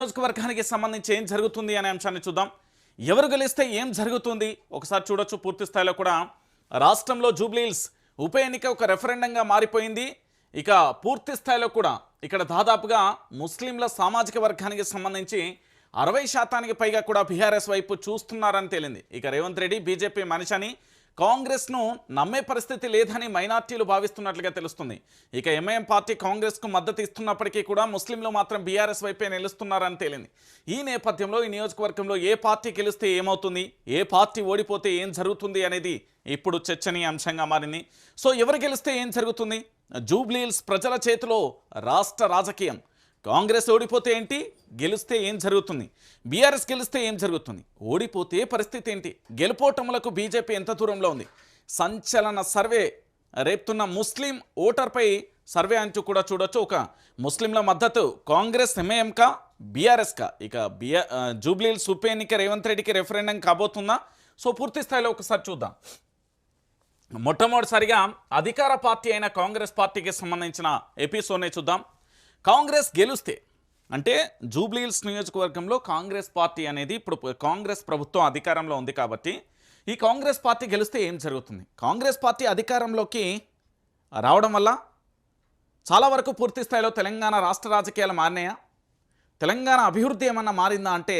నియోజకవర్గానికి సంబంధించి ఏం జరుగుతుంది అనే అంశాన్ని చూద్దాం. ఎవరు గెలిస్తే ఏం జరుగుతుంది ఒకసారి చూడొచ్చు. పూర్తి స్థాయిలో కూడా రాష్ట్రంలో జూబ్లీల్స్ ఉప ఎన్నిక ఒక రెఫరెండంగా మారిపోయింది. ఇక పూర్తి స్థాయిలో కూడా ఇక్కడ దాదాపుగా ముస్లింల సామాజిక వర్గానికి సంబంధించి అరవై శాతానికి పైగా కూడా బీఆర్ఎస్ వైపు చూస్తున్నారని తేలింది. ఇక రేవంత్ రెడ్డి బీజేపీ అని కాంగ్రెస్ను నమ్మే పరిస్థితి లేదని మైనార్టీలు భావిస్తున్నట్లుగా తెలుస్తుంది. ఇక ఎంఐఎం పార్టీ కాంగ్రెస్కు మద్దతు ఇస్తున్నప్పటికీ కూడా ముస్లింలు మాత్రం బీఆర్ఎస్ వైపే నిలుస్తున్నారని తేలింది. ఈ నేపథ్యంలో ఈ నియోజకవర్గంలో ఏ పార్టీ గెలిస్తే ఏమవుతుంది? ఏ పార్టీ ఓడిపోతే ఏం జరుగుతుంది అనేది ఇప్పుడు చర్చనీయ అంశంగా మారింది. సో ఎవరు గెలిస్తే ఏం జరుగుతుంది? జూబ్లీల్స్ ప్రజల చేతిలో రాష్ట్ర రాజకీయం. కాంగ్రెస్ ఓడిపోతే ఏంటి? గెలిస్తే ఏం జరుగుతుంది? బీఆర్ఎస్ గెలిస్తే ఏం జరుగుతుంది? ఓడిపోతే పరిస్థితి ఏంటి? గెలుపోటములకు బీజేపీ ఎంత దూరంలో ఉంది? సంచలన సర్వే రేపుతున్న ముస్లిం ఓటర్పై సర్వే అంచు కూడా చూడొచ్చు. ఒక ముస్లింల మద్దతు కాంగ్రెస్ ఎంఏఎంకా బీఆర్ఎస్కా? ఇక బిఆర్ జూబ్లీల్ ఉప ఎన్నిక రేవంత్ రెడ్డికి రెఫరెండం కాబోతుందా? సో పూర్తి స్థాయిలో ఒకసారి చూద్దాం. మొట్టమొదటిసారిగా అధికార పార్టీ అయిన కాంగ్రెస్ పార్టీకి సంబంధించిన ఎపిసోడ్నే చూద్దాం. కాంగ్రెస్ గెలుస్తే అంటే జూబ్లీహిల్స్ నియోజకవర్గంలో కాంగ్రెస్ పార్టీ అనేది ఇప్పుడు కాంగ్రెస్ ప్రభుత్వం అధికారంలో ఉంది కాబట్టి ఈ కాంగ్రెస్ పార్టీ గెలిస్తే ఏం జరుగుతుంది? కాంగ్రెస్ పార్టీ అధికారంలోకి రావడం వల్ల చాలా వరకు పూర్తి స్థాయిలో తెలంగాణ రాష్ట్ర రాజకీయాలు మారినాయా? తెలంగాణ అభివృద్ధి ఏమన్నా మారిందా అంటే